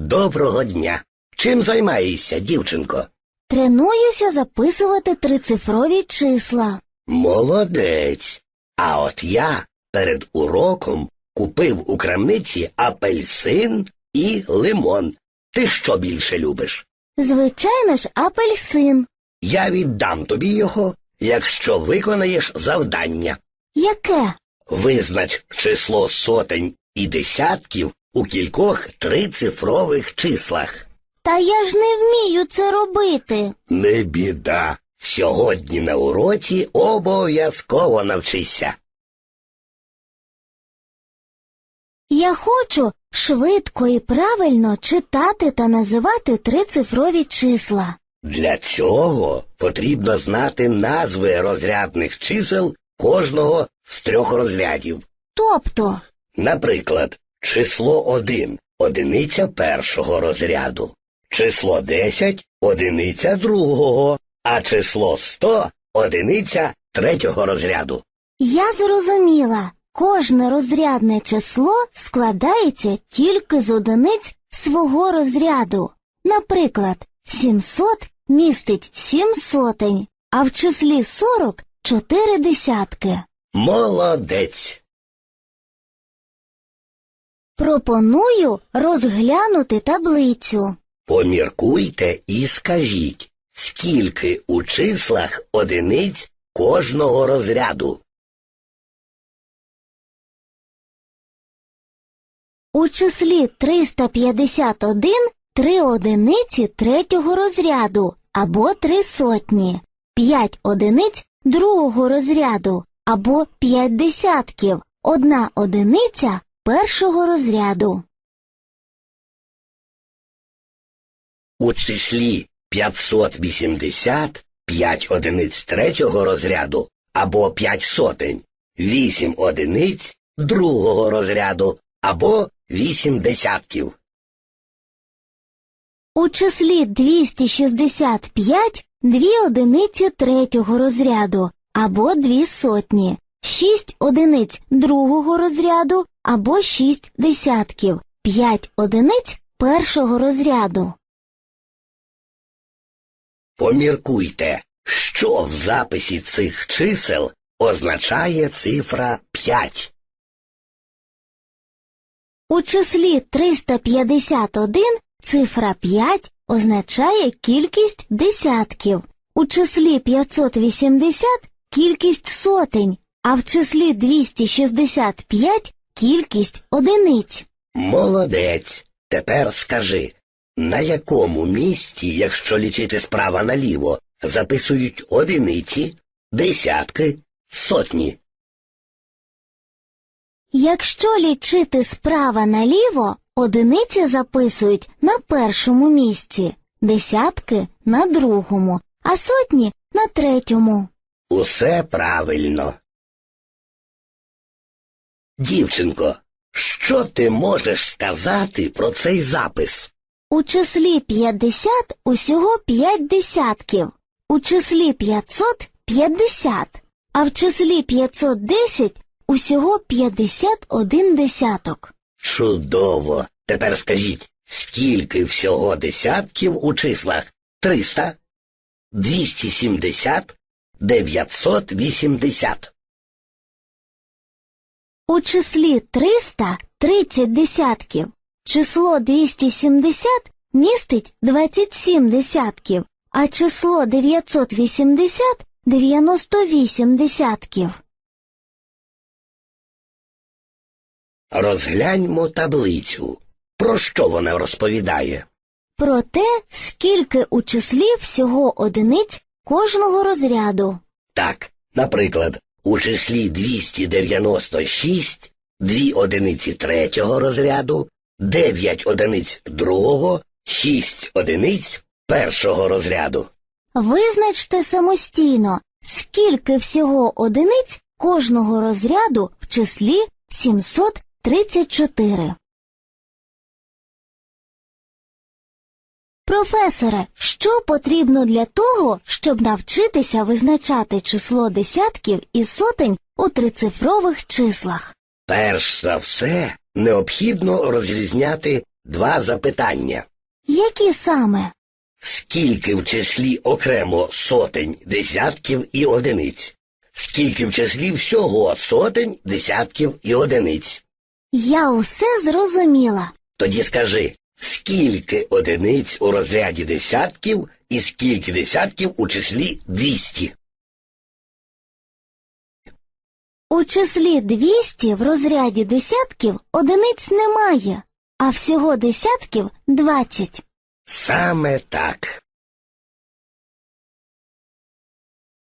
Доброго дня. Чим займаєшся, дівчинко? Тренуюся записувати трицифрові числа. Молодець. А от я перед уроком купив у крамниці апельсин і лимон. Ти що більше любиш? Звичайно ж, апельсин. Я віддам тобі його, якщо виконаєш завдання. Яке? Визнач число сотень і десятків у кількох трицифрових числах. Та я ж не вмію це робити. Не біда. Сьогодні на уроці обов'язково навчися. Я хочу швидко і правильно читати та називати трицифрові числа. Для цього потрібно знати назви розрядних чисел кожного з трьох розрядів. Тобто, Наприклад, число 1 – одиниця першого розряду, число 10 – одиниця другого, а число 100 – одиниця третього розряду. я зрозуміла, кожне розрядне число складається тільки з одиниць свого розряду. Наприклад, 700 містить 7 сотень, а в числі 40 – 4 десятки. Молодець! Пропоную розглянути таблицю. Поміркуйте і скажіть, скільки у числах одиниць кожного розряду. У числі 351 три одиниці третього розряду або три сотні, п'ять одиниць другого розряду або п'ять десятків, одна одиниця першого розряду. У числі 580 5 одиниць третього розряду або 5 сотень, 8 одиниць другого розряду або 8 десятків. У числі 265 дві одиниці третього розряду або дві сотні, шість одиниць другого розряду або шість десятків, п'ять одиниць першого розряду. Поміркуйте, що в записі цих чисел означає цифра 5. У числі 351 цифра 5 означає кількість десятків, у числі 580 кількість сотень, а в числі 265 кількість одиниць. Молодець. Тепер скажи, на якому місці, якщо лічити справа наліво, записують одиниці, десятки, сотні? Якщо лічити справа наліво, одиниці записують на першому місці, десятки на другому, а сотні на третьому. Усе правильно. Дівчинко, що ти можеш сказати про цей запис? У числі 50 усього 5 десятків, у числі 500 – 50, а в числі 510 усього 51 десяток. Чудово. Тепер скажіть, скільки всього десятків у числах? 300, 270, 980. У числі 300 – 30 десятків, число 270 містить 27 десятків, а число 980 – 98 десятків. Розгляньмо таблицю. Про що вона розповідає? Про те, скільки у числі всього одиниць кожного розряду. Так, наприклад, у числі 296 дві одиниці третього розряду, 9 одиниць другого, 6 одиниць першого розряду. Визначте самостійно, скільки всього одиниць кожного розряду в числі 734. Професоре, що потрібно для того, щоб навчитися визначати число десятків і сотень у трицифрових числах? Перш за все, необхідно розрізняти два запитання. Які саме? Скільки в числі окремо сотень, десятків і одиниць? Скільки в числі всього сотень, десятків і одиниць? Я усе зрозуміла. Тоді скажи, скільки одиниць у розряді десятків і скільки десятків у числі 200? У числі 200 в розряді десятків одиниць немає, а всього десятків 20. Саме так.